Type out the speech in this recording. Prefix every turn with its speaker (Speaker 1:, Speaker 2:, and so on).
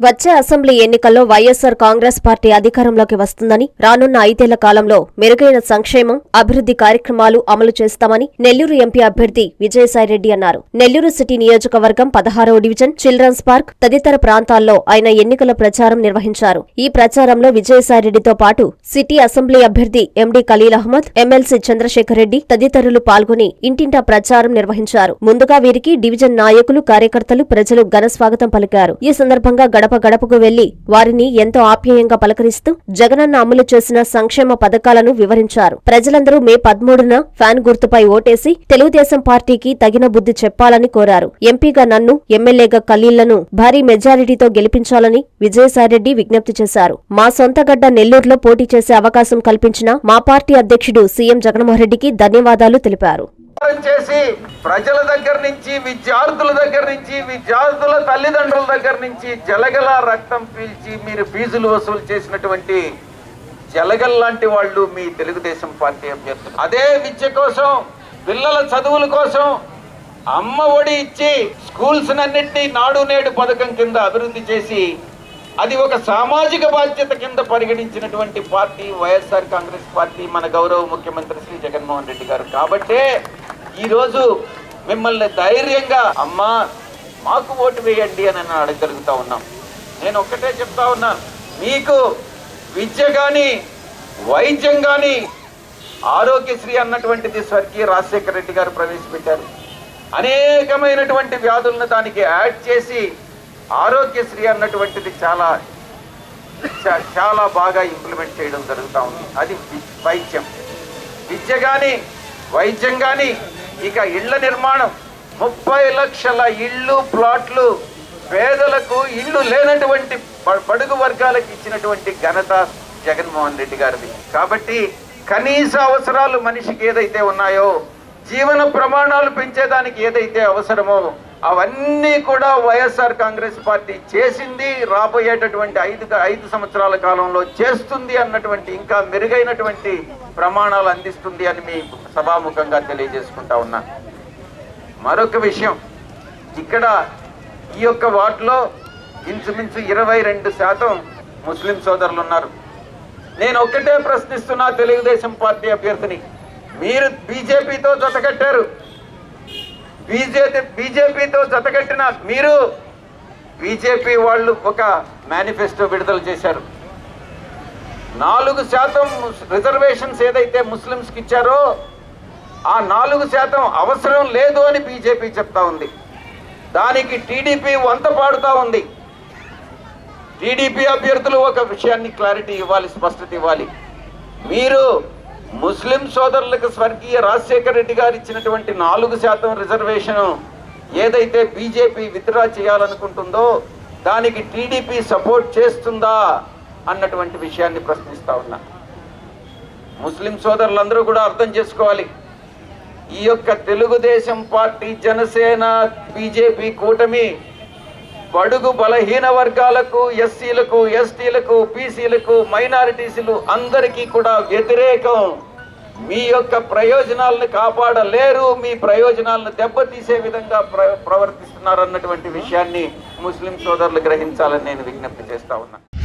Speaker 1: వచ్చే అసెంబ్లీ ఎన్నికల్లో వైఎస్సార్ కాంగ్రెస్ పార్టీ అధికారంలోకి వస్తుందని రానున్న ఐదేళ్ళ కాలంలో మెరుగైన సంక్షేమం అభివృద్ధి కార్యక్రమాలు అమలు చేస్తామని నెల్లూరు ఎంపీ అభ్యర్థి విజయసాయిరెడ్డి అన్నారు. నెల్లూరు సిటీ నియోజకవర్గం పదహారవ డివిజన్ చిల్డ్రన్స్ పార్క్ తదితర ప్రాంతాల్లో ఆయన ఎన్నికల ప్రచారం నిర్వహించారు. ఈ ప్రచారంలో విజయసాయిరెడ్డితో పాటు సిటీ అసెంబ్లీ అభ్యర్థి ఎండీ ఖలీల్ అహ్మద్ ఎమ్మెల్సీ చంద్రశేఖర్ రెడ్డి తదితరులు పాల్గొని ఇంటింటా ప్రచారం నిర్వహించారు. ముందుగా వీరికి డివిజన్ నాయకులు కార్యకర్తలు ప్రజలు ఘన స్వాగతం పలికారు. ఈ సందర్భంగా గడప గడపకు వెళ్ళి వారిని ఎంతో ఆప్యాయంగా పలకరిస్తూ జగనన్న అమలు చేసిన సంక్షేమ పథకాలను వివరించారు. ప్రజలందరూ మే పదమూడున ఫ్యాన్ గుర్తుపై ఓటేసి తెలుగుదేశం పార్టీకి తగిన బుద్ధి చెప్పాలని కోరారు. ఎంపీగా నన్ను ఎమ్మెల్యేగా ఖలీళ్ళను భారీ మెజారిటీతో గెలిపించాలని విజయసాయిరెడ్డి విజ్ఞప్తి చేశారు. మా సొంతగడ్డ నెల్లూరులో పోటీ చేసే అవకాశం కల్పించిన మా పార్టీ అధ్యక్షుడు సీఎం జగన్మోహన్రెడ్డికి ధన్యవాదాలు తెలిపారు.
Speaker 2: చేసి ప్రజల దగ్గర నుంచి విద్యార్థుల దగ్గర నుంచి విద్యార్థుల తల్లిదండ్రుల దగ్గర నుంచి జలగల రక్తం పీల్చి మీరు ఫీజులు వసూలు చేసినటువంటి జలగల్ లాంటి వాళ్ళు మీ తెలుగుదేశం పార్టీ అభ్యర్థులు. అదే విద్య కోసం పిల్లల చదువుల కోసం అమ్మ ఒడి ఇచ్చి స్కూల్స్ అన్నింటినీ నాడు నేడు పథకం కింద అభివృద్ధి చేసి అది ఒక సామాజిక బాధ్యత కింద పరిగణించినటువంటి పార్టీ వైఎస్ఆర్ కాంగ్రెస్ పార్టీ మన గౌరవ ముఖ్యమంత్రి శ్రీ జగన్మోహన్ రెడ్డి గారు. కాబట్టే ఈరోజు మిమ్మల్ని ధైర్యంగా అమ్మా మాకు ఓటు వేయండి అని నేను అడగగలుగుతా ఉన్నాం. నేను ఒక్కటే చెప్తా ఉన్నాను. మీకు విద్య కానీ వైద్యం కానీ ఆరోగ్యశ్రీ అన్నటువంటిది స్వర్గీయ రాజశేఖర రెడ్డి గారు ప్రవేశపెట్టారు. అనేకమైనటువంటి వ్యాధులను దానికి యాడ్ చేసి ఆరోగ్యశ్రీ అన్నటువంటిది చాలా చాలా బాగా ఇంప్లిమెంట్ చేయడం జరుగుతూ ఉంది. అది వైద్యం. విద్య కానీ వైద్యం కానీ ఇక ఇళ్ళ నిర్మాణం. ముప్పై లక్షల ఇళ్ళు ప్లాట్లు పేదలకు ఇళ్ళు లేనటువంటి పడుగు బడుగు వర్గాలకు ఇచ్చినటువంటి ఘనత జగన్మోహన్ రెడ్డి గారిది. కాబట్టి కనీస అవసరాలు మనిషికి ఏదైతే ఉన్నాయో జీవన ప్రమాణాలు పెంచేదానికి ఏదైతే అవసరమో అవన్నీ కూడా వైఎస్ఆర్ కాంగ్రెస్ పార్టీ చేసింది రాబోయేటటువంటి ఐదు ఐదు సంవత్సరాల కాలంలో చేస్తుంది అన్నటువంటి ఇంకా మెరుగైనటువంటి ప్రమాణాలు అందిస్తుంది అని మీ సభాముఖంగా తెలియజేసుకుంటా ఉన్నా. మరొక విషయం ఇక్కడ ఈ యొక్క వార్డులో ఇంచుమించు ఇరవై రెండు శాతం ముస్లిం సోదరులు ఉన్నారు. నేను ఒక్కటే ప్రశ్నిస్తున్నా తెలుగుదేశం పార్టీ అభ్యర్థిని. మీరు బీజేపీతో జతకట్టారు బీజేపీ బీజేపీతో జతకట్టిన మీరు బీజేపీ వాళ్ళు ఒక మేనిఫెస్టో విడుదల చేశారు. నాలుగు శాతం రిజర్వేషన్స్ ఏదైతే ముస్లిమ్స్కి ఇచ్చారో ఆ నాలుగు శాతం అవసరం లేదు అని బీజేపీ చెప్తా ఉంది. దానికి టీడీపీ వంత పాడుతూ ఉంది. టీడీపీ అభ్యర్థులు ఒక విషయాన్ని క్లారిటీ ఇవ్వాలి స్పష్టత ఇవ్వాలి. మీరు ముస్లిం సోదరులకు స్వర్గీయ రాజశేఖర రెడ్డి గారు ఇచ్చినటువంటి నాలుగు శాతం రిజర్వేషన్ ఏదైతే బీజేపీ విత్డ్రా చేయాలనుకుంటుందో దానికి టీడీపీ సపోర్ట్ చేస్తుందా అన్నటువంటి విషయాన్ని ప్రశ్నిస్తా ఉన్నా. ముస్లిం సోదరులందరూ కూడా అర్థం చేసుకోవాలి. ఈ యొక్క తెలుగుదేశం పార్టీ జనసేన బీజేపీ కూటమి బడుగు బలహీన వర్గాలకు ఎస్సీలకు ఎస్టీలకు బీసీలకు మైనారిటీసులు అందరికీ కూడా వ్యతిరేకం. మీ యొక్క ప్రయోజనాలను కాపాడలేరు మీ ప్రయోజనాలను దెబ్బతీసే విధంగా ప్ర ప్రవర్తిస్తున్నారు అన్నటువంటి విషయాన్ని ముస్లిం సోదరులు గ్రహించాలని నేను విజ్ఞప్తి చేస్తా ఉన్నా.